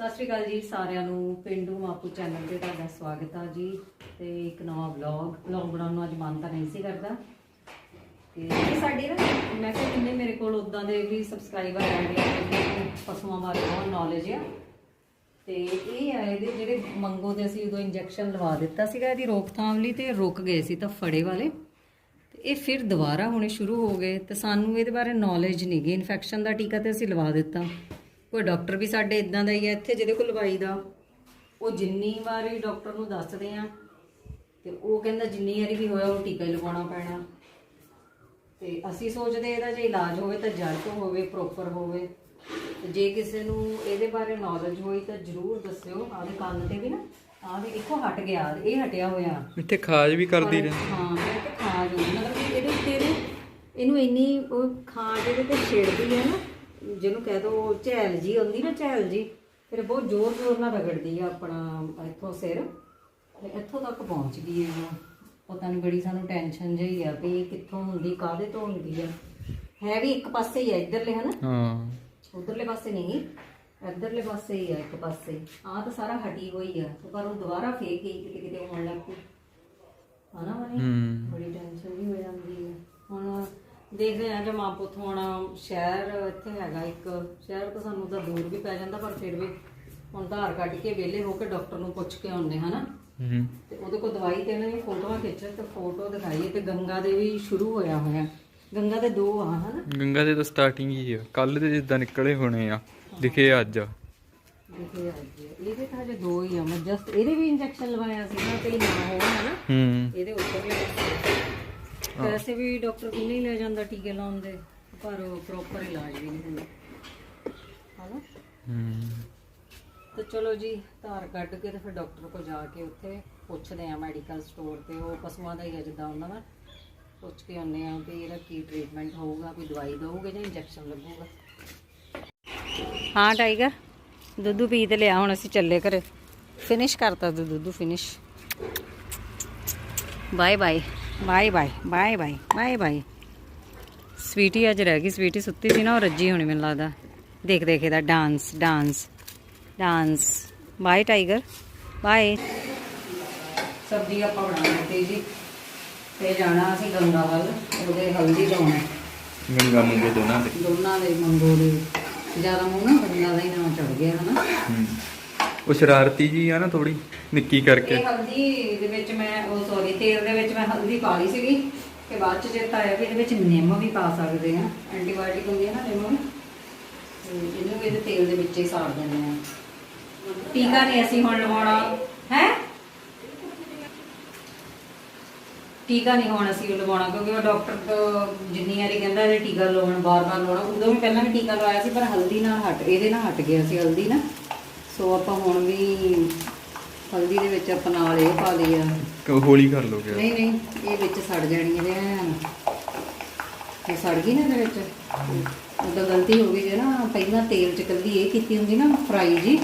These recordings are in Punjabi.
ਸਤਿ ਸ਼੍ਰੀ ਅਕਾਲ ਜੀ ਸਾਰਿਆਂ ਨੂੰ, ਪਿੰਡੂ ਮਾਪੂ ਚੈਨਲ ਤੇ ਤੁਹਾਡਾ ਸਵਾਗਤ ਆ ਜੀ ਤੇ ਇੱਕ ਨਵਾਂ ਵਲੌਗ ਵਲੌਗ ਬਣਾਉਣ ਨੂੰ ਅੱਜ ਮਨ ਤਾਂ ਨਹੀਂ ਸੀ ਕਰਦਾ। ਤੇ ਇਹ ਸਾਡੇ ਨਾ, ਮੈਂ ਕਿਹਾ ਕਿੰਨੇ ਮੇਰੇ ਕੋਲ ਉਦਾਂ ਦੇ ਵੀ ਸਬਸਕ੍ਰਾਈਬਰ ਹੈਗੇ ਪਸ਼ੂਆਂ ਬਾਰੇ ਬਹੁਤ ਨੌਲੇਜ ਆ, ਤੇ ਇਹ ਆ ਇਹਦੇ ਜਿਹੜੇ ਮੰਗੋ ਦੇ ਅਸੀਂ ਉਦੋਂ ਇੰਜੈਕਸ਼ਨ ਲਵਾ ਦਿੱਤਾ ਸੀਗਾ, ਇਹਦੀ ਰੋਕਥਾਮ ਲਈ ਤੇ ਰੁਕ ਗਏ ਸੀ ਤਾਂ ਫੜੇ ਵਾਲੇ। ਤੇ ਇਹ ਫਿਰ ਦੁਬਾਰਾ ਹੋਣੇ ਸ਼ੁਰੂ ਹੋ ਗਏ, ਤੇ ਸਾਨੂੰ ਇਹਦੇ ਬਾਰੇ ਨੌਲੇਜ ਨਹੀਂ ਗਈ ਇਨਫੈਕਸ਼ਨ ਦਾ ਟੀਕਾ ਤੇ ਅਸੀਂ ਲਵਾ ਦਿੱਤਾ। ਕੋਈ ਡਾਕਟਰ ਵੀ ਸਾਡੇ ਇਦਾਂ ਦਾ ਹੀ ਹੈ ਇੱਥੇ ਜਿਹਦੇ ਕੋਲ ਲਵਾਈ ਦਾ। ਉਹ ਜਿੰਨੀ ਵਾਰੀ ਡਾਕਟਰ ਨੂੰ ਦੱਸਦੇ ਆ ਤੇ ਉਹ ਕਹਿੰਦਾ ਜਿੰਨੀ ਵਾਰੀ ਵੀ ਹੋਇਆ ਉਹ ਟੀਕਾ ਹੀ ਲਗਾਉਣਾ ਪੈਣਾ। ਤੇ ਅਸੀਂ ਸੋਚਦੇ ਇਹਦਾ ਜੇ ਇਲਾਜ ਹੋਵੇ ਤਾਂ ਜੜ ਤੋਂ ਹੋਵੇ ਪ੍ਰੋਪਰ ਹੋਵੇ। ਤੇ ਜੇ ਕਿਸੇ ਨੂੰ ਇਹਦੇ ਬਾਰੇ ਨੌਲੇਜ ਹੋਈ ਤਾਂ ਜਰੂਰ ਦੱਸਿਓ ਆਦੇ ਕੰਨ ਤੇ ਵੀ ਨਾ ਆਹ ਵੀ ਇੱਕੋ ਹਟ ਗਿਆ ਇਹ ਹਟਿਆ ਹੋਇਆ। ਇੱਥੇ ਖਾਜ ਵੀ ਕਰਦੀ ਰਹਿੰਦੀ। ਹਾਂ ਤੇ ਖਾਜ ਮਤਲਬ ਇਹਦੇ ਉੱਤੇ ਇਹਨੂੰ ਇੰਨੀ ਉਹ ਖਾਜ ਇਹਦੇ ਤੇ ਛੇੜਦੀ ਹੈ ਨਾ ਜਿਹਨੂੰ ਕਹਿ ਦੋ ਝੈਲ ਜੀ ਹੁੰਦੀ ਨਾ ਝੈਲ ਜੀ। ਫਿਰ ਬਹੁਤ ਜ਼ੋਰ ਜ਼ੋਰ ਨਾਲ ਰਗੜਦੀ ਆ ਆਪਣਾ ਇੱਥੋਂ ਸਿਰ। ਤੇ ਇੱਥੋਂ ਤੱਕ ਪਹੁੰਚ ਗਈ ਹੈ ਪਤਾ ਨਹੀਂ ਬੜੀ ਸਾਨੂੰ ਟੈਨਸ਼ਨ ਜਿਹੀ ਆ ਵੀ ਇਹ ਕਿੱਥੋਂ ਹੁੰਦੀ ਕਾਹਦੇ ਤੋਂ ਹੁੰਦੀ ਆ। ਹੈ ਵੀ ਇੱਕ ਪਾਸੇ ਹੀ ਆ ਇੱਧਰਲੇ ਹਨਾ? ਹਾਂ। ਉਧਰਲੇ ਪਾਸੇ ਨਹੀਂ ਇੱਧਰਲੇ ਪਾਸੇ ਹੀ ਆ ਇੱਕ ਪਾਸੇ। ਆਹ ਤਾਂ ਸਾਰਾ ਹਟੀ ਹੋਈ ਆ ਪਰ ਉਹ ਦੁਬਾਰਾ ਫੇਰ ਗਈ ਕਿਤੇ ਕਿਤੇ ਹੋਣ ਲੱਗ ਪਈ। ਹਨਾ ਮਨੀ? ਬੜੀ ਟੈਨਸ਼ਨ ਵੀ ਹੋ ਜਾਂਦੀ ਹੈ ਹੁਣ ਦੇਖਦੇ ਆ ਜੇ ਮਾਂ ਪੁੱਤ ਹੁਣ ਸ਼ਹਿਰ ਇੱਥੇ ਹੈਗਾ ਇੱਕ ਸ਼ਹਿਰ ਤੋਂ ਸਾਨੂੰ ਤਾਂ ਦੂਰ ਵੀ ਪੈ ਜਾਂਦਾ ਪਰ ਫਿਰ ਵੀ ਹੁਣ ਧਾਰ ਕੱਢ ਕੇ ਵਿਹਲੇ ਹੋ ਕੇ ਡਾਕਟਰ ਨੂੰ ਪੁੱਛ ਕੇ ਆਉਂਦੇ ਹਨਾ? ਹੂੰ। ਤੇ ਉਹਦੇ ਕੋਲ ਦਵਾਈ ਤੇ ਇਹਨਾਂ ਨੇ ਫੋਟੋਆਂ ਖਿੱਚ ਤੇ ਫੋਟੋ ਦਿਖਾਈ ਤੇ ਗੰਗਾ ਦੇ ਵੀ ਸ਼ੁਰੂ ਹੋਇਆ ਹੋਇਆ। ਗੰਗਾ ਦੇ ਦੋ ਆ ਹਨਾ? ਗੰਗਾ ਦੇ ਤਾਂ ਸਟਾਰਟਿੰਗ ਹੀ ਆ। ਕੱਲ ਦੇ ਜਿੱਦਾਂ ਨਿਕਲੇ ਹੋਣੇ ਆ ਦਿਖੇ ਅੱਜ। ਦੇਖੇ ਅੱਜ। ਇਹਦੇ ਤਾਂ ਹਜੇ ਦੋ ਹੀ ਆ ਮੈਂ ਜਸਟ ਇਹਦੇ ਵੀ ਇੰਜੈਕਸ਼ਨ ਲਵਾਇਆ ਸੀ ਨਾ ਤੇ ਨਾ ਹੋਣ ਹਨਾ? ਹੂੰ। ਇਹਦੇ ਉੱਪਰਲੇ ਪਾਸੇ ਵੈਸੇ ਵੀ ਡਾਕਟਰ ਕਿੰਨੇ ਹੀ ਲੈ ਜਾਂਦਾ ਟੀਕੇ ਲਾਉਣ ਦੇ ਪਰ ਪ੍ਰੋਪਰ ਇਲਾਜ ਵੀ ਨਹੀਂ ਹੁੰਦਾ। ਹਨਾ? ਹੂੰ ਤੇ ਚਲੋ ਜੀ ਧਾਰ ਕੱਢ ਕੇ ਤੇ ਫਿਰ ਡਾਕਟਰ ਕੋਲ ਜਾ ਕੇ ਉੱਥੇ ਪੁੱਛਦੇ ਆ ਮੈਡੀਕਲ ਸਟੋਰ ਤੇ ਉਹ ਪਸ਼ੂਆਂ ਦਾ ਹੀ ਆ ਜਿੱਦਾਂ ਉਹਨਾਂ ਦਾ। ਪੁੱਛ ਕੇ ਆਉਂਦੇ ਆ ਵੀ ਇਹਦਾ ਕੀ ਟ੍ਰੀਟਮੈਂਟ ਹੋਊਗਾ ਕੋਈ ਦਵਾਈ ਦਊਗੇ ਜਾਂ ਇੰਜੈਕਸ਼ਨ ਲੱਗੂਗਾ। ਹਾਂ ਟਾਈਗਰ ਦੁੱਧੂ ਪੀ ਤੇ ਲਿਆ ਹੁਣ ਅਸੀਂ ਚੱਲੇ ਘਰੇ। ਫਿਨਿਸ਼ ਕਰਤਾ ਦੁੱਧੂ finish bye bye bye bye bye bye bye bye. Sweetie ਅੱਜ ਰਹਿ ਗਈ ਸਵੀਟੀ ਸੁੱਤੀ ਸੀ ਨਾ ਉਹ ਰੱਜੀ ਹੋਣੀ ਮੈਨੂੰ ਲੱਗਦਾ। ਦੇਖ ਦੇਖ ਇਹਦਾ dance dance dance. Bye tiger bye. ਸਬਜ਼ੀ ਆਪਾਂ ਬਣਾਉਣੀ ਤੇ ਜੀ ਤੇ ਜਾਣਾ ਅਸੀਂ ਗੰਗਾ ਵੱਲ ਉਹਦੇ ਹਲਦੀ ਲਾਉਣਾ ਗੰਗਾ ਮੁੰਗੇ ਦੋਨਾਂ ਦੇ। ਦੋਨਾਂ ਦੇ ਮੰਗੋ ਦੇ। ਜ਼ਿਆਦਾ ਮੂੰਹ ਨਾ ਗੰਗਾ ਦਾ ਹੀ ਨਾਮ ਚੜ ਗਿਆ ਹਨਾ। ਹੂੰ। ਉਹ ਸ਼ਰਾਰਤੀ ਜੀ ਆ ਨਾ ਥੋੜੀ ਨਿੱਕੀ ਕਰਕੇ। ਇਹ ਹਲਦੀ ਦੇ ਵਿੱਚ ਮੈਂ, ਉਹ ਸੌਰੀ ਤੇਲ ਦੇ ਵਿੱਚ ਮੈਂ ਹਲਦੀ ਪਾ ਲਈ ਸੀਗੀ, ਤੇ ਬਾਅਦ ਚ ਚੇਤਾ ਆਇਆ ਵੀ ਇਹਦੇ ਵਿੱਚ ਨਿੰਮ ਵੀ ਪਾ ਸਕਦੇ ਆ। ਐਂਟੀਬਾਇਓਟਿਕ ਹੁੰਦੀ ਹੈ ਨਾ ਨਿੰਮ। ਤੇ ਇਹਨੂੰ ਵੀ ਇਹਦੇ ਤੇਲ ਦੇ ਵਿੱਚ ਹੀ ਸਾੜ ਦਿੰਦੇ ਆ। ਟੀਕਾ ਨਹੀਂ ਅਸੀਂ ਹੁਣ ਲਵਾਉਣਾ, ਹੈ? ਟੀਕਾ ਨਹੀਂ ਹੁਣ ਅਸੀਂ ਲਵਾਉਣਾ, ਕਿਉਂਕਿ ਉਹ ਡਾਕਟਰ ਤੋਂ ਜਿੰਨੀ ਵਾਰੀ ਕਹਿੰਦਾ ਇਹ ਟੀਕਾ ਲਵਾਉਣ, ਬਾਰ-ਬਾਰ ਲਵਾਉਣਾ, ਉਦੋਂ ਵੀ ਪਹਿਲਾਂ ਵੀ ਟੀਕਾ ਲਵਾਇਆ ਸੀ, ਪਰ ਹਲਦੀ ਨਾਲ ਹਟ, ਇਹਦੇ ਨਾਲ ਹਟ ਗਿਆ ਸੀ, ਹਲਦੀ ਨਾ। ਸੋ ਆਪਾਂ ਹੁਣ ਵੀ ਹਲਦੀ ਦੇ ਵਿੱਚ ਆਪਾਂ ਨਾਲ ਇਹ ਪਾ ਲਈ ਆ। ਕ- ਹੌਲੀ ਕਰ ਲੋਗੇ? ਨਹੀਂ ਨਹੀਂ ਇਹ ਵਿੱਚ ਸੜ ਜਾਣੀ ਐਨ। ਇਹ ਸੜ ਗਈ ਨਾ ਇਹਦੇ ਵਿੱਚ। ਉਹਦਾ ਗਲਤੀ ਹੋ ਗਈ ਜੇ ਨਾ ਪਹਿਲਾਂ ਤੇਲ ਚ ਕੱਲੀ ਇਹ ਕੀਤੀ ਹੁੰਦੀ ਨਾ ਫਰਾਈ ਜੀ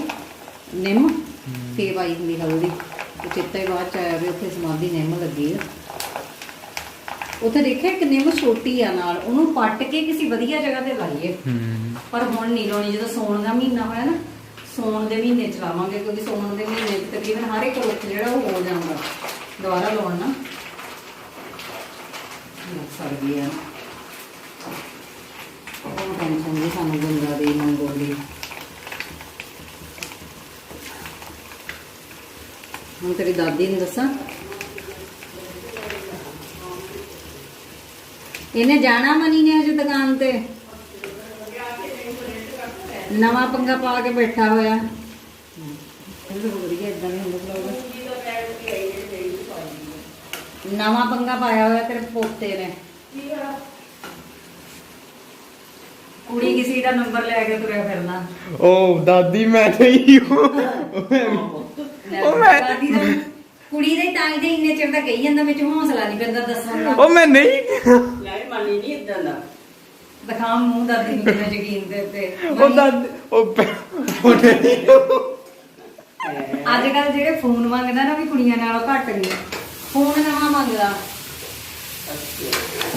ਨਿੰਮ ਤੇ ਪਾਈ ਹੁੰਦੀ ਹਲਦੀ। ਤੇ ਚਿੱਤਾ ਹੀ ਬਾਅਦ ਚ ਆਇਆ ਵੀ ਉੱਥੇ ਸਮਾਧੀ ਨਿੰਮ ਲੱਗੀ ਆ। ਉੱਥੇ ਦੇਖਿਆ ਇੱਕ ਨਿੰਮ ਛੋਟੀ ਆ ਨਾਲ ਉਹਨੂੰ ਪੱਟ ਕੇ ਕਿਸੇ ਵਧੀਆ ਜਗ੍ਹਾ ਤੇ ਲਾਈਏ। ਹੂੰ। ਪਰ ਹੁਣ ਨਹੀਂ ਲਾਉਣੀ ਜਦੋਂ ਸੌਣ ਦਾ ਮਹੀਨਾ ਹੋਇਆ ਨਾ ਸੌਣ ਦੇ ਮਹੀਨੇ ਚ ਲਾਵਾਂਗੇ ਕਿਉਂਕਿ ਸੌਣ ਦੇ ਮਹੀਨੇ ਤਕਰੀਬਨ ਹਰ ਇੱਕ ਰੁੱਖ ਜਿਹੜਾ ਉਹ ਹੋ ਜਾਂਦਾ, ਦੁਬਾਰਾ ਲਾਉਣ ਨਾ। ਸੜ ਗਿਆ ਉਹ ਟੈਨਸ਼ਨ ਦੀ ਸਾਨੂੰ ਗੰਗਾ ਦੀ ਮੰਗੋ ਹੁਣ ਤੇਰੀ ਦਾਦੀ ਨੂੰ ਦੱਸਾਂ। ਇਹਨੇ ਜਾਣਾ ਮਨੀ ਨੇ ਅੱਜ ਦੁਕਾਨ ਤੇ? ਨਵਾਂ ਪੰਗਾ ਪਾ ਕੇ ਬੈਠਾ ਹੋਇਆ। ਇਹ ਤਾਂ ਵਧੀਆ ਇਦਾਂ ਨਹੀਂ ਹੁੰਦਾ ਬਲੌਗ ਨਵਾਂ ਪੰਗਾ ਪਾਇਆ ਹੋਇਆ ਤੇਰੇ ਪੋਤੇ ਨੇ। ਕੁੜੀ ਕਿਸੇ ਦਾ ਨੰਬਰ ਲੈ ਕੇ ਤੁਰਿਆ ਫਿਰਨਾ। ਉਹ ਦਾਦੀ ਮੈਂ ਨਹੀਂ ਲੈ ਦਾਦੀ ਦਾ ਕੁੜੀ ਦੇ ਤਾਂ ਦੇ ਇੰਨੇ ਚਿਰ ਦਾ ਕਹੀ ਜਾਂਦਾ ਵਿੱਚ ਹੌਸਲਾ ਨਹੀਂ ਪੈਂਦਾ ਦੱਸਣ ਦਾ। ਉਹ ਮੈਂ ਨਹੀਂ ਲੈ ਮਾਨੀ ਨਹੀਂ ਇਦਾਂ ਦਾ। ਦਿਖਾ ਮੂੰਹ ਦਾਦੀ ਨੂੰ ਕਿੰਨਾ ਯਕੀਨ ਦੇ ਤੇ ਉਹ ਦਾਦੀ ਉਹ ਪੈ- ਉਹ ਨਹੀਂ ਅੱਜ ਕੱਲ ਜਿਹੜੇ ਫੋਨ ਮੰਗਦਾ ਨਾ ਵੀ ਕੁੜੀਆਂ ਨਾਲੋਂ ਘੱਟ ਨਹੀਂ। ਫੋਨ ਨਵਾਂ ਮੰਗਦਾ।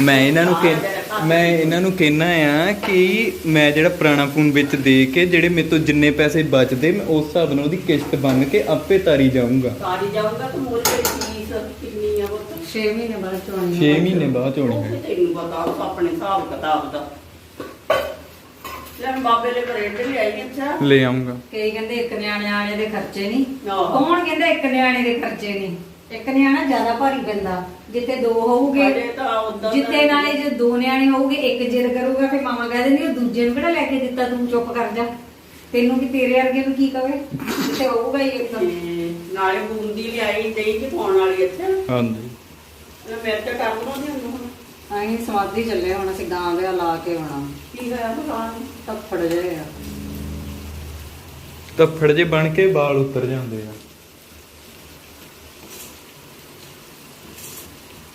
ਮੈਂ ਇਹਨਾਂ ਨੂੰ ਕਹਿ ਮੈਂ ਇਹਨਾਂ ਨੂੰ ਕਹਿਣਾ ਆ ਕਿ ਮੈਂ ਜਿਹੜਾ ਪੁਰਾਣਾ ਫੋਨ ਵਿੱਚ ਦੇ ਕੇ ਜਿਹੜੇ ਮੇਰੇ ਤੋਂ ਜਿੰਨੇ ਪੈਸੇ ਬਚਦੇ ਮੈਂ ਉਸ ਹਿਸਾਬ ਨਾਲ ਉਹਦੀ ਕਿਸ਼ਤ ਬੰਨ ਕੇ ਆਪੇ ਤਾਰੀ ਜਾਊਂਗਾ। ਸਾਰੀ ਜਾਊਗਾ ਤਾਂ ਮੁੱਲ ਤੇ ਫੀਸ ਕਿੰਨੀ ਆ ਉਹ 6 ਮਹੀਨੇ ਬਾਅਦ ਚੋਣੀ 6 ਮਹੀਨੇ ਬਾਅਦ ਹੋਣੀ ਉਹ ਹੈ ਪਤਾ ਉਹ ਆਪਣੇ ਹਿਸਾਬ ਕਿਤਾਬ ਦਾ। ਲੈ ਮੈਂ ਬਾਬੇ ਦੇ ਘਰੇ ਤੇ ਲਿਆਈ ਅੱਛਾ ਲੈ ਆਉਂਗਾ ਕਈ ਕਹਿੰਦੇ ਇੱਕ ਨਿਆਣੇ ਆਣੇ ਦੇ ਖਰਚੇ ਨਹੀਂ। ਆਹੋ। ਕੌਣ ਕਹਿੰਦਾ ਇੱਕ ਨਿਆਣੇ ਦੇ ਖਰਚੇ ਨਹੀਂ? ਇੱਕ ਨਿਆਣਾ ਜ਼ਿਆਦਾ ਭਾਰੀ ਪੈਂਦਾ। ਜਿੱਥੇ ਦੋ ਹੋਊਗੇ ਅਜੇ ਤਾਂ ਉਦਾਂ ਜਿੱਥੇ ਨਾਲੇ ਜੇ ਦੋ ਨਿਆਣੇ ਹੋਊਗੇ ਇੱਕ ਜਿੱਦ ਕਰੂਗਾ ਫਿਰ ਮਾਮਾ ਕਹਿ ਦਿੰਦੀ ਉਹ ਦੂਜੇ ਨੂੰ ਕਿਹੜਾ ਲੈ ਕੇ ਦਿੱਤਾ ਤੂੰ ਚੁੱਪ ਕਰ ਜਾ। ਤੈਨੂੰ ਕੀ ਤੇਰੇ ਵਰਗੇ ਨੂੰ ਕੀ ਕਵੇ? ਜਿੱਥੇ ਹੋਊਗਾ ਹੀ ਇੱਕ। ਤੇ ਨਾਲੇ ਬੂੰਦੀ ਲਿਆਈ ਦਹੀਂ ਚ ਪਾਉਣ ਵਾਲੀ ਅੱਛਾ ਹਾਂਜੀ। ਲੈ ਮੇਰੇ ਤੇ ਟੱਪ ਨੂੰ ਨਹੀਂ ਹੁਣ। ਅਸੀਂ ਸਮਾਧੀ ਚੱਲੇ ਹੁਣ ਅਸੀਂ ਗਾਂ ਦੇ ਲਾ ਕੇ ਆਉਣਾ। ਕੀ ਹੋਇਆ ਭਗਵਾਨ ਤੱਫੜ ਜੇ ਆ। ਤੱਫੜ ਜੇ ਬਣ ਕੇ ਵਾਲ ਉਤਰ ਜਾਂਦੇ ਆ।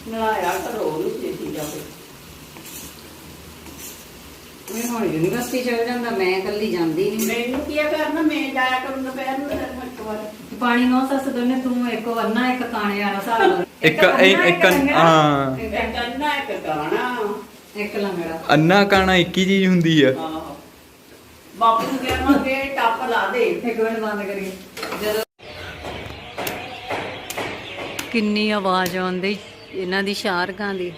ਨਲਾਇਆ ਕਰੋ ਨੂੰ ਛੇਤੀ ਜਾਵੇ। ਮੈਂ ਹੁਣ ਯੂਨੀਵਰਸਿਟੀ ਚਲ ਜਾਂਦਾ ਮੈਂ ਇਕੱਲੀ ਜਾਂਦੀ ਨਹੀਂ ਮੈਨੂੰ ਕੀ ਕਰਨਾ? ਮੈਂ ਜਾਇਆ ਕਰੂੰ ਦੁਪਹਿਰ ਨੂੰ ਫਿਰ ਮੈਂ ਇੱਕ ਵਾਰ। ਪਾਣੀ ਨੌ ਸੱਸ ਦੋਨੇ ਤੂੰ ਇੱਕ ਵਰਨਾ ਇੱਕ ਕਾਣੇ ਵਾਲਾ ਹਿਸਾਬ ਇੱਕ- ਇੱਕ- ਇੱਕ- ਹਾਂ। ਇੱਕ ਕੰਨਾ ਇੱਕ ਗਾਣਾ। ਇੱਕ ਲੰਗੜਾ। ਅੰਨਾ ਕਾਣਾ ਇੱਕ ਹੀ ਚੀਜ਼ ਹੁੰਦੀ ਆ। ਆਹੋ। ਬਾਪੂ ਨੂੰ ਕਹਾਂਗੇ ਟੱਪ ਲਾ ਦੇ। ਇੱਕ ਮਿੰਟ ਬੰਦ ਕਰੀਏ। ਜਦੋਂ ਕਿੰਨੀ ਆਵਾਜ਼ ਆਉਂਦੀ ਇਹਨਾਂ ਦੀ ਸ਼ਾਰਕਾਂ ਦੀ।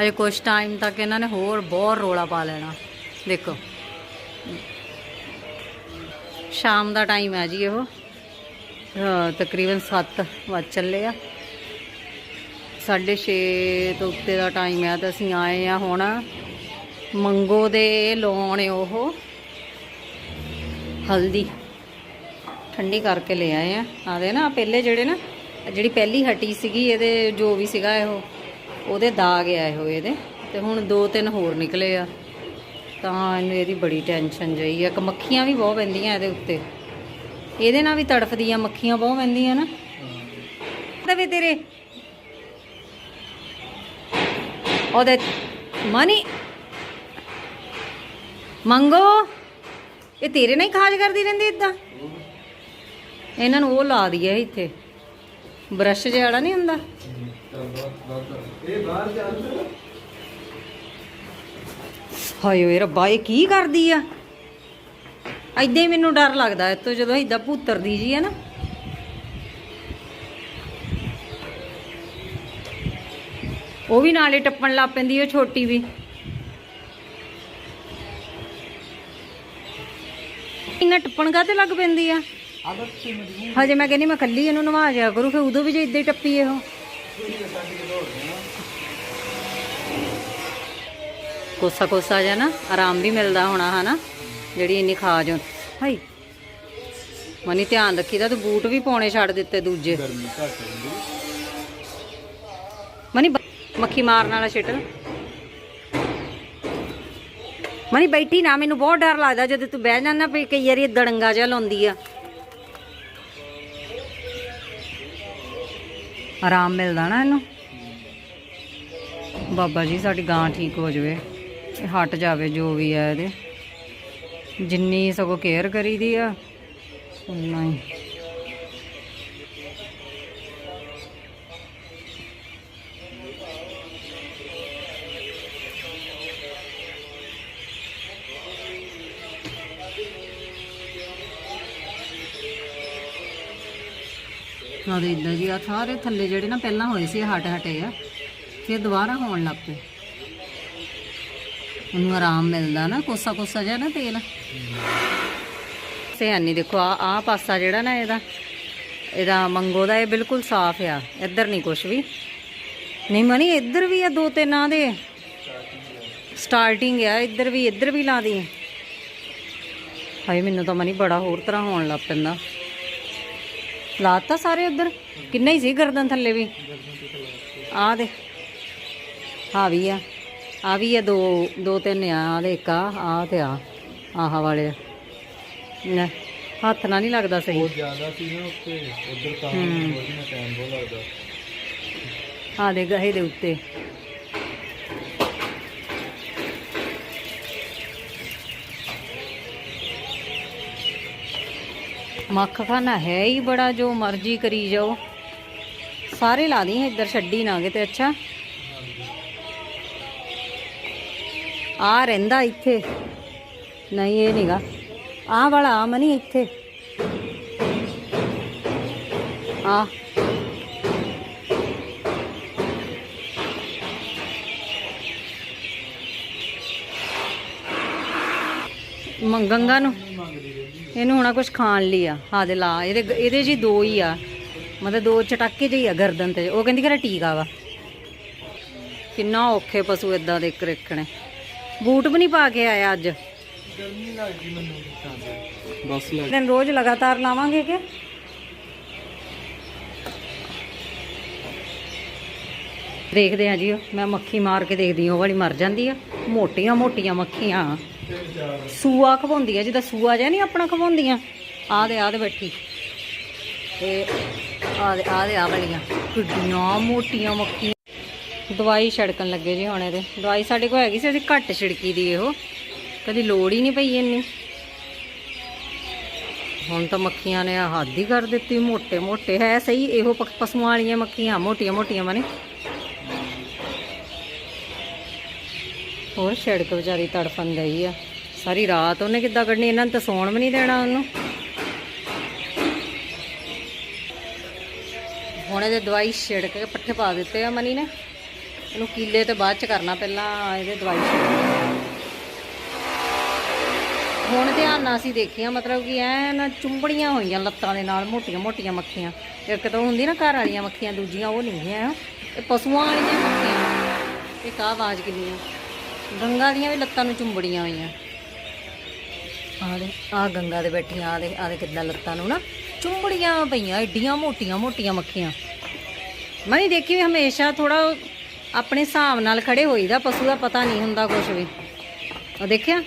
ਅਜੇ ਕੁਝ ਟਾਈਮ ਤੱਕ ਇਹਨਾਂ ਨੇ ਹੋਰ ਬਹੁਤ ਰੋਲਾ ਪਾ ਲੈਣਾ। ਦੇਖੋ। ਸ਼ਾਮ ਦਾ ਟਾਈਮ ਹੈ ਜੀ ਉਹ। ਅਹ ਤਕਰੀਬਨ 7 ਵੱਜ ਚੱਲੇ ਆ। 6:30 ਤੋਂ ਉੱਤੇ ਦਾ ਟਾਈਮ ਆ ਤਾਂ ਅਸੀਂ ਆਏ ਆ ਹੁਣ ਮੰਗੋ ਦੇ ਲਾਉਣ ਉਹ ਹਲਦੀ। ਠੰਡੀ ਕਰਕੇ ਲੈ ਆਏ ਆ। ਆਦੇ ਨਾ, ਪਹਿਲੇ ਜਿਹੜੇ ਨਾ, ਜਿਹੜੀ ਪਹਿਲੀ ਹਟੀ ਸੀਗੀ, ਇਹਦੇ ਜੋ ਵੀ ਸੀਗਾ ਇਹੋ ਉਹਦੇ ਦਾਗ ਆਏ ਹੋਏ ਇਹਦੇ। ਤੇ ਹੁਣ ਦੋ ਤਿੰਨ ਹੋਰ ਨਿਕਲੇ ਆ। ਤਾਂ ਇਹਨੂੰ ਇਹਦੀ ਬੜੀ ਟੈਨਸ਼ਨ ਜਈ ਆ। ਕਮੱਖੀਆਂ ਵੀ ਬਹੁਤ ਪੈਂਦੀਆਂ ਇਹਦੇ ਉੱਤੇ। ਇਹਦੇ ਨਾਲ ਵੀ ਤੜਫਦੀਆਂ ਮੱਖੀਆਂ ਬਹੁਤ ਪੈਂਦੀਆਂ ਨਾ। ਤੇ ਵੀ ਤੇਰੇ ਉਹਦੇ ਮਨੀ ਮੰਗੋ। ਇਹ ਤੇਰੇ ਨਾਲ ਹੀ ਖਾਜ ਕਰਦੀ ਰਹਿੰਦੀ ਇਦਾਂ ਇਹਨਾਂ ਨੂੰ ਉਹ ਲਾ ਦਈਏ ਇੱਥੇ। ਬ੍ਰਸ਼ ਜਿਹੜਾ ਨਹੀਂ ਹੁੰਦਾ? ਹਾਏ ਓਏ ਰੱਬਾ ਇਹ ਕੀ ਕਰਦੀ ਆ? ਐਦਾਂ ਹੀ ਮੈਨੂੰ ਡਰ ਲੱਗਦਾ ਇਹ ਤੋਂ ਜਦੋਂ ਏਦਾਂ ਭੂਤਰਦੀ ਜੀ ਹੈ ਨਾ। ਉਹ ਵੀ ਨਾਲੇ ਟੱਪਣ ਲੱਗ ਪੈਂਦੀ ਉਹ ਛੋਟੀ ਵੀ। ਇੰਨਾ ਟੱਪਣ ਕਾਤੇ ਲੱਗ ਪੈਂਦੀ ਆ? ਹਜੇ ਮੈਂ ਕਹਿੰਦੀ ਮੈਂ ਕੱਲੀ ਇਹਨੂੰ ਨਵਾ ਜਾਇਆ ਕਰੂ, ਫਿਰ ਉਦੋਂ ਵੀ ਜੇ ਇਦਾਂ ਹੀ ਟੱਪੀ ਇਹੋ ਕੋਸਾ ਕੋਸਾ ਜਿਹਾ ਨਾ, ਆਰਾਮ ਵੀ ਮਿਲਦਾ ਹੋਣਾ, ਹਨਾ। ਜਿਹੜੀ ਇੰਨੀ ਖਾਜ ਹਾਈ ਮਨੀ ਧਿਆਨ ਰੱਖੀਦਾ ਤੂੰ ਬੂਟ ਵੀ ਪਾਉਣੇ ਛੱਡ ਦਿੱਤੇ ਦੂਜੇ। ਮਨੀ ਮੱਖੀ ਮਾਰਨ ਵਾਲਾ ਸ਼ਟਲ ਮਨੀ ਬੈਠੀ ਨਾ ਮੈਨੂੰ ਬਹੁਤ ਡਰ ਲੱਗਦਾ ਜਦੋਂ ਤੂੰ ਬਹਿ ਜਾਂਦਾ ਪਈ ਕਈ ਵਾਰੀ ਦੜੰਗਾ ਜਿਹਾ ਲਾਉਂਦੀ ਆ। ਆਰਾਮ ਮਿਲਦਾ ਨਾ ਇਹਨੂੰ। ਬਾਬਾ ਜੀ ਸਾਡੀ ਗਾਂ ਠੀਕ ਹੋ ਜਾਵੇ ਹਟ ਜਾਵੇ ਜੋ ਵੀ ਹੈ ਇਹਦੇ। ਜਿੰਨੀ ਸਗੋਂ ਕੇਅਰ ਕਰੀਦੀ ਆ, ਉਨਾ ਹੀ। ਨਾਲੇ ਇਦਾਂ ਜੀ ਆ, ਸਾਰੇ ਥੱਲੇ ਜਿਹੜੇ ਨਾ ਪਹਿਲਾਂ ਹੋਏ ਸੀ ਹਟ ਹਟੇ ਆ, ਫਿਰ ਦੁਬਾਰਾ ਹੋਣ ਲੱਗ ਪਏ। ਉਹਨੂੰ ਆਰਾਮ ਮਿਲਦਾ ਨਾ, ਕੋਸਾ ਕੋਸਾ ਜਿਹਾ ਨਾ ਤੇਲ। ਸਿਆਨੀ ਦੇਖੋ, ਆ ਆ ਪਾਸਾ ਜਿਹੜਾ ਨਾ ਇਹਦਾ ਇਹਦਾ ਮੰਗੋ ਦਾ ਇਹ ਬਿਲਕੁਲ ਸਾਫ਼ ਆ, ਇੱਧਰ ਨਹੀਂ ਕੁਛ ਵੀ। ਨਹੀਂ ਮਨੀ, ਇੱਧਰ ਵੀ ਆ ਦੋ ਤਿੰਨ ਆ ਦੇ। ਸਟਾਰਟਿੰਗ ਆ, ਇੱਧਰ ਵੀ ਇੱਧਰ ਵੀ ਲਾ ਦੀ। ਹਾਏ, ਮੈਨੂੰ ਤਾਂ ਮਨੀ ਬੜਾ ਹੋਰ ਤਰ੍ਹਾਂ ਹੋਣ ਲੱਗ ਪੈਂਦਾ। ਲਾਤਾ ਸਾਰੇ ਉਧਰ? ਕਿੰਨਾ ਹੀ ਸੀ ਗਰਦਨ ਥੱਲੇ ਵੀ? ਆ ਦੇ। ਆ ਵੀ ਆ। ਆ ਵੀ ਆ ਦੋ ਦੋ ਤਿੰਨ ਆ ਦੇ ਇੱਕ ਆ ਆ ਤੇ ਆ ਆਹ ਵਾਲੇ। ਲੈ ਹੱਥ ਨਾਲ ਨਹੀਂ ਲੱਗਦਾ ਸਹੀ। ਜ਼ਿਆਦਾ ਸੀ ਨਾ ਉੱਤੇ ਉਧਰ ਤਾਂ ਹੂੰ। ਉਹਦੀ ਟਾਈਮ ਬਹੁਤ ਲੱਗਦਾ। ਆ ਦੇ ਗਹੇ ਦੇ ਉੱਤੇ। ਮੱਖ ਖਾਨਾ ਹੈ ਹੀ ਬੜਾ ਜੋ ਮਰਜ਼ੀ ਕਰੀ ਜਾਓ। ਸਾਰੇ ਲਾ ਦੀ ਇੱਧਰ ਛੱਡੀ ਨਾ ਕਿਤੇ ਅੱਛਾ। ਆ ਰਹਿੰਦਾ ਇੱਥੇ। ਨਹੀਂ, ਇਹ ਨਹੀਂਗਾ ਆਹ ਵਾਲਾ, ਆ ਮਨੀ ਇੱਥੇ। ਆ। ਮੰਗੰਗਾ ਨੂੰ। ਇਹਨੂੰ ਹੁਣਾ ਕੁਝ ਖਾਣ ਲਈ ਆ। ਹਾਂ ਦੇ ਲਾ, ਇਹਦੇ ਇਹਦੇ ਜੀ ਦੋ ਹੀ ਆ। ਮਤਲਬ ਦੋ ਚਟਾਕੇ ਜਿਹੀ ਆ ਗਰਦਨ ਤੇ। ਉਹ ਕਹਿੰਦੀ ਕਿ ਟੀਕਾ ਵਾ। ਕਿੰਨਾ ਔਖੇ ਪਸ਼ੂ ਇਦਾਂ ਦੇ ਇੱਕ ਰੱਖਣੇ ਬੂਟ ਵੀ ਨਹੀਂ ਪਾ ਕੇ ਆਇਆ ਅੱਜ। ਬਸ ਲੱਗ ਦਿਨ ਰੋਜ਼ ਲਗਾਤਾਰ ਲਾਵਾਂਗੇ ਕਿ? ਦੇਖਦੇ ਆ ਜੀ। ਮੈਂ ਮੱਖੀ ਮਾਰ ਕੇ ਦੇਖਦੀ ਹਾਂ ਉਹ ਵਾਲੀ ਮਰ ਜਾਂਦੀ ਆ। ਮੋਟੀਆਂ ਮੋਟੀਆਂ ਮੱਖੀਆਂ। ਸੂਆ ਖਵਾਉਂਦੀ ਆ ਜਿੱਦਾਂ ਸੂਆ ਜਿਹਾ ਨਹੀਂ ਆਪਣਾ ਖਵਾਉਂਦੀਆਂ। ਆਹ ਦੇ ਆਹ ਦੇ ਬੈਠੀ। ਤੇ ਆਹ ਦੇ ਆਹ ਦੇ ਆਹ ਵਾਲੀਆਂ। ਕਿੱਡੀਆਂ ਮੋਟੀਆਂ ਮੱਖੀਆਂ। ਦਵਾਈ ਛਿੜਕਣ ਲੱਗੇ ਜੀ ਹੁਣ ਇਹਦੇ। ਦਵਾਈ ਸਾਡੇ ਕੋਲ ਹੈਗੀ ਸੀ, ਅਸੀਂ ਘੱਟ ਛਿੜਕੀ ਦੀ ਇਹੋ। ਕਦੀ ਲੋੜ ਹੀ ਨਹੀਂ ਪਈ ਇੰਨੀ। ਹੁਣ ਤਾਂ ਮੱਖੀਆਂ ਨੇ ਹੱਦ ਹੀ ਕਰ ਦਿੱਤੀ ਮੋٹے ਮੋٹے ਹੈ ਸਹੀ, ਇਹੋ ਪਸ਼ੂਆਂ ਵਾਲੀਆਂ ਮੱਖੀਆਂ ਮੋਟੀਆਂ ਮੋਟੀਆਂ ਮਨੇ ਹੋਰ ਛਿੜਕ ਵਿਚਾਰੀ ਤੜਫਣ ਗਈ ਆ। ਸਾਰੀ ਰਾਤ ਉਹਨੇ ਕਿੱਦਾਂ ਕੱਢਣੀ, ਇਹਨਾਂ ਨੂੰ ਤਾਂ ਸੌਣ ਵੀ ਨਹੀਂ ਦੇਣਾ ਉਹਨੂੰ। ਹੁਣ ਇਹਦੇ ਦਵਾਈ ਛਿੜਕ ਕੇ ਪੱਠੇ ਪਾ ਦਿੱਤੇ ਆ ਮਨੀ ਨੇ। ਇਹਨੂੰ ਕੀਲੇ ਤੇ ਬਾਅਦ ਚ ਕਰਨਾ ਪਹਿਲਾਂ ਇਹਦੇ ਦਵਾਈ ਹੁਣ ਧਿਆਨ ਨਾਲ ਅਸੀਂ ਦੇਖੀਆਂ, ਮਤਲਬ ਕਿ ਐਨ ਚੁੰਬੜੀਆਂ ਹੋਈਆਂ ਲੱਤਾਂ ਦੇ ਨਾਲ, ਮੋਟੀਆਂ ਮੋਟੀਆਂ ਮੱਖੀਆਂ। ਇੱਕ ਤਾਂ ਹੁੰਦੀ ਨਾ ਘਰ ਵਾਲੀਆਂ ਮੱਖੀਆਂ, ਦੂਜੀਆਂ ਉਹ ਨਹੀਂ ਹੈ। ਇਹ ਪਸ਼ੂਆਂ ਵਾਲੀਆਂ ਮੱਖੀਆਂ। ਇਹ ਕਾ ਆਵਾਜ਼ ਕਿੰਨੀ ਗੰਗਾ ਦੀਆਂ ਵੀ ਲੱਤਾਂ ਨੂੰ ਚੁੰਬੜੀਆਂ ਹੋਈਆਂ। ਆਹ ਦੇ ਆ ਗੰਗਾ ਦੇ ਬੈਠੀਆਂ ਆ ਦੇ ਆ ਦੇ ਕਿੱਦਾਂ ਲੱਤਾਂ ਨੂੰ ਨਾ ਚੁੰਬੜੀਆਂ ਪਈਆਂ ਏਡੀਆਂ ਮੋਟੀਆਂ ਮੋਟੀਆਂ ਮੱਖੀਆਂ। ਮੈਂ ਨਹੀਂ ਦੇਖੀ ਵੀ ਹਮੇਸ਼ਾ ਥੋੜਾ ਆਪਣੇ ਹਿਸਾਬ ਨਾਲ ਖੜੇ ਹੋਈਦਾ ਪਸ਼ੂ ਦਾ ਪਤਾ ਨਹੀਂ ਹੁੰਦਾ ਕੁਝ ਵੀ। ਉਹ ਦੇਖਿਆ?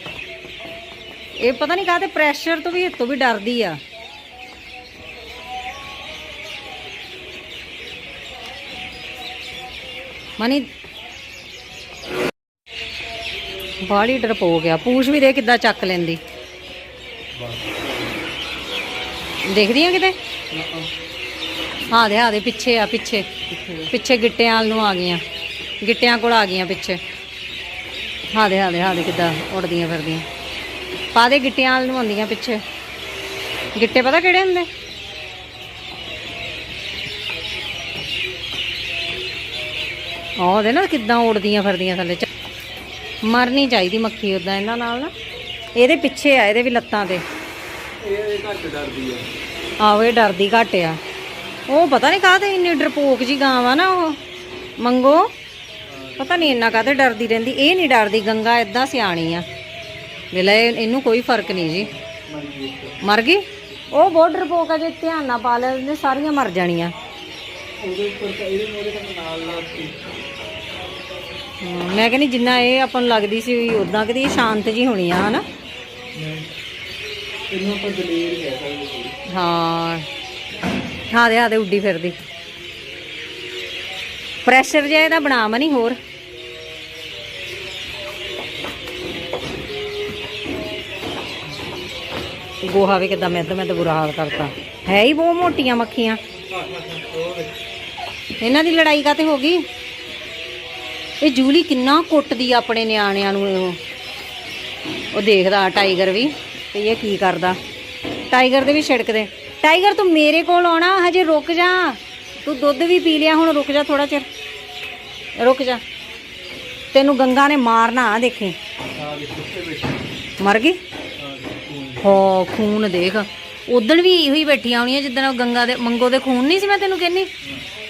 ਇਹ ਪਤਾ ਨਹੀਂ ਕਾਹਦੇ ਪ੍ਰੈਸ਼ਰ ਤੋਂ ਵੀ ਇਹ ਤੋਂ ਵੀ ਡਰਦੀ ਆ। ਮਨੀ ਬਾਲੀ ਡਰਪੋ ਗਿਆ। ਪੂਛ ਵੀ ਦੇ ਕਿੱਦਾਂ ਚੱਕ ਲੈਂਦੀ। ਦੇਖਦੀ ਆ ਕਿਤੇ? ਹਾਂ ਦੇ ਹਾਂ ਦੇ ਪਿੱਛੇ ਆ ਪਿੱਛੇ। ਪਿੱਛੇ ਗਿੱਟਿਆਂ ਵੱਲ ਨੂੰ ਆ ਗਈਆਂ। ਗਿੱਟਿਆਂ ਕੋਲ ਆ ਗਈਆਂ ਪਿੱਛੇ। ਹਾਦੇ ਹਾਦੇ ਹਾਦੇ ਕਿੱਦਾਂ ਉੱਡਦੀਆਂ ਫਿਰਦੀਆਂ। ਪਾ ਦੇ ਗਿੱਟਿਆਂ ਵੱਲ ਨੂੰ ਆਉਂਦੀਆਂ ਪਿੱਛੇ। ਗਿੱਟੇ ਪਤਾ ਕਿਹੜੇ ਹੁੰਦੇ? ਉਹ ਦੇ ਨਾ ਕਿੱਦਾਂ ਉੜਦੀਆਂ ਫਿਰਦੀਆਂ ਥੱਲੇ। ਮਰਨੀ ਚਾਹੀਦੀ ਮੱਖੀ ਉਦਾਂ ਇਹਨਾਂ ਨਾਲ ਨਾ। ਇਹਦੇ ਪਿੱਛੇ ਆ, ਇਹਦੇ ਵੀ ਲੱਤਾਂ ਤੇ। ਇਹ ਘੱਟ ਡਰਦੀ ਆ ਆਹੋ, ਇਹ ਡਰਦੀ ਘੱਟ ਆ। ਉਹ ਪਤਾ ਨਹੀਂ ਕਾਹਦੇ ਇੰਨੀ ਡਰਪੋਕ ਜੀ ਗਾਂ ਵਾ ਨਾ ਉਹ। ਮੰਗੋ। ਪਤਾ ਨਹੀਂ ਇੰਨਾ ਕਾਹਤੇ ਡਰਦੀ ਰਹਿੰਦੀ ਇਹ ਨਹੀਂ ਡਰਦੀ ਗੰਗਾ ਇਦਾਂ ਸਿਆਣੀ ਆ। ਵੇਲਾ ਇਹਨੂੰ ਕੋਈ ਫ਼ਰਕ ਨਹੀਂ ਜੀ। ਮਰ ਗਈ? ਉਹ ਬਹੁਤ ਡਰਪੋਕ ਆ ਜੇ ਧਿਆਨ ਨਾਲ ਪਾ ਲੈ ਇਹਨੇ ਸਾਰੀਆਂ ਮਰ ਜਾਣੀਆਂ। ਮੈਂ ਕਹਿੰਦੀ ਜਿੰਨਾ ਇਹ ਆਪਾਂ ਨੂੰ ਲੱਗਦੀ ਸੀ ਉਦਾਂ ਕਦੀ ਸ਼ਾਂਤ ਜੀ ਹੋਣੀ ਆ ਹਨਾ? ਹਾਂ ਹਾਂ ਦੇ ਹਾਂ। ਦੇ ਉੱਡੀ ਫਿਰਦੀ। ਪ੍ਰੈਸ਼ਰ ਜਿਹਾ ਇਹਦਾ ਬਣਾ ਮਨੀ ਹੋਰ? ਗੋਹਾ ਵੀ ਕਿਦਾਂ ਮੈਦ ਮੈਦ ਬੁਰਾ ਹਾਲ ਕਰਤਾ। ਹੈ ਹੀ ਬਹੁਤ ਮੋਟੀਆਂ ਮੱਖੀਆਂ। ਇਹਨਾਂ ਦੀ ਲੜਾਈ ਕਾਤੇ ਹੋ ਗਈ? ਇਹ ਜੂਲੀ ਕਿੰਨਾ ਕੁੱਟਦੀ ਆਪਣੇ ਨਿਆਣਿਆਂ ਨੂੰ ਉਹ। ਦੇਖਦਾ ਟਾਈਗਰ ਵੀ, ਤੇ ਇਹ ਕੀ ਕਰਦਾ? ਟਾਈਗਰ ਦੇ ਵੀ ਛਿੜਕਦੇ ਟਾਈਗਰ, ਤੂੰ ਮੇਰੇ ਕੋਲ ਆਉਣਾ, ਹਜੇ ਰੁਕ ਜਾ। ਤੂੰ ਦੁੱਧ ਵੀ ਪੀ ਲਿਆ, ਹੁਣ ਰੁਕ ਜਾ ਥੋੜਾ ਚਿਰ। ਰੁਕ ਜਾ। ਤੈਨੂੰ ਗੰਗਾ ਨੇ ਮਾਰਨਾ, ਆ ਦੇਖੀ। ਮਰ ਗਈ? ਹੋ ਖੂਨ ਦੇਖ। ਉਦਣ ਵੀ ਇਹੋ ਹੀ ਬੈਠੀਆਂ ਹੋਣੀਆਂ ਜਿੱਦਣ ਗੰਗਾ ਦੇ ਮੰਗੋ ਦੇ ਖੂਨ ਨਹੀਂ ਸੀ ਮੈਂ ਤੈਨੂੰ ਕਹਿੰਨੀ।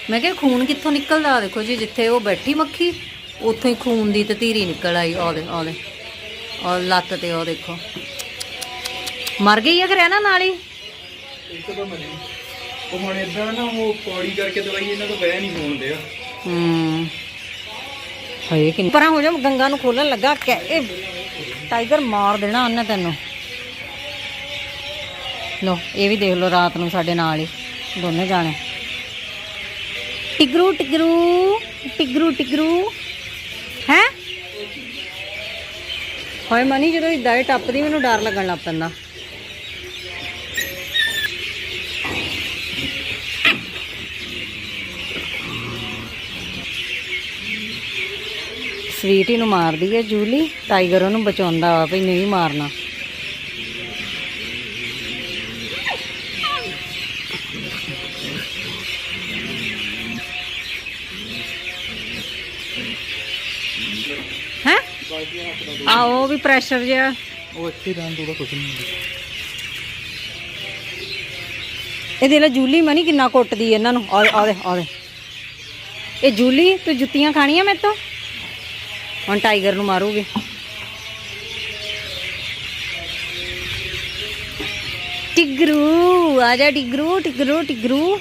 ਮੈਂ ਕਿਹਾ ਖੂਨ ਕਿੱਥੋਂ ਨਿਕਲਦਾ? ਦੇਖੋ ਜੀ ਜਿੱਥੇ ਉਹ ਬੈਠੀ ਮੱਖੀ ਉੱਥੋਂ ਹੀ ਖੂਨ ਦੀ ਤਤੀਰੀ ਨਿਕਲ ਆਈ। ਆਹ ਦੇ ਆਹ ਦੇ ਔਰ ਲੱਤ ਤੇ ਉਹ ਦੇਖੋ। ਮਰ ਗਈ ਆ ਕਿ ਨਾ ਨਾਲ ਹੀ? ਇੱਕ ਤਾਂ ਮਰੀ ਉਹ ਹੁਣ ਇਦਾਂ ਨਾ ਉਹ ਪੌੜੀ ਕਰਕੇ ਦਵਾਈ ਇਹਨਾਂ ਤੋਂ ਬਹਿ ਨਹੀਂ ਹੋਣ ਦਿਆ। ਹੂੰ। ਹਏ ਕਿ ਪਰਾਂ ਹੋ ਜਾ ਗੰਗਾ ਨੂੰ ਖੋਲਣ ਲੱਗਾ। ਕਿ ਇਹ ਟਾਈਗਰ ਮਾਰ ਦੇਣਾ ਉਹਨੇ ਤੈਨੂੰ। ਲੋ ਇਹ ਵੀ ਦੇਖ ਲਓ ਰਾਤ ਨੂੰ ਸਾਡੇ ਨਾਲ ਹੀ, ਦੋਨੇ ਜਾਣੇ। ਟਿਗਰੂ ਟਿਗਰੂ ਟਿਗਰੂ ਟਿਗਰੂ। ਹੈ? ਹੋਏ ਮਨੀ, ਜਦੋਂ ਇਦਾਂ ਇਹ ਟੱਪਦੀ, ਮੈਨੂੰ ਡਰ ਲੱਗਣ ਲੱਗ ਪੈਂਦਾ। ਸਵੀਟੀ ਨੂੰ ਮਾਰਦੀ ਹੈ, ਜੂਲੀ। ਟਾਈਗਰ ਉਹਨੂੰ ਬਚਾਉਂਦਾ ਵਾ ਵੀ ਨਹੀਂ ਮਾਰਨਾ। ਹੈ? ਆ ਉਹ ਵੀ ਪ੍ਰੈਸ਼ਰ ਜਿਹਾ। ਉਹ ਇੱਥੇ ਰਹਿਣ ਤੋਂ ਕੁਝ ਨਹੀਂ ਇਹ ਦੇ ਲੈ ਜੂਲੀ ਮਨੀ ਕਿੰਨਾ ਕੁੱਟਦੀ ਇਹਨਾਂ ਨੂੰ। ਆ ਆ ਦੇ ਆ ਦੇ। ਇਹ ਜੂਲੀ ਤੂੰ ਜੁੱਤੀਆਂ ਖਾਣੀਆਂ ਮੇਰੇ ਤੋਂ? ਹੁਣ ਟਾਈਗਰ ਨੂੰ ਮਾਰੂਗੇ। ਟਿਗਰੂ ਆ ਜਾ ਟਿਗਰੂ ਟਿਗਰੂ ਟਿਗਰੂ।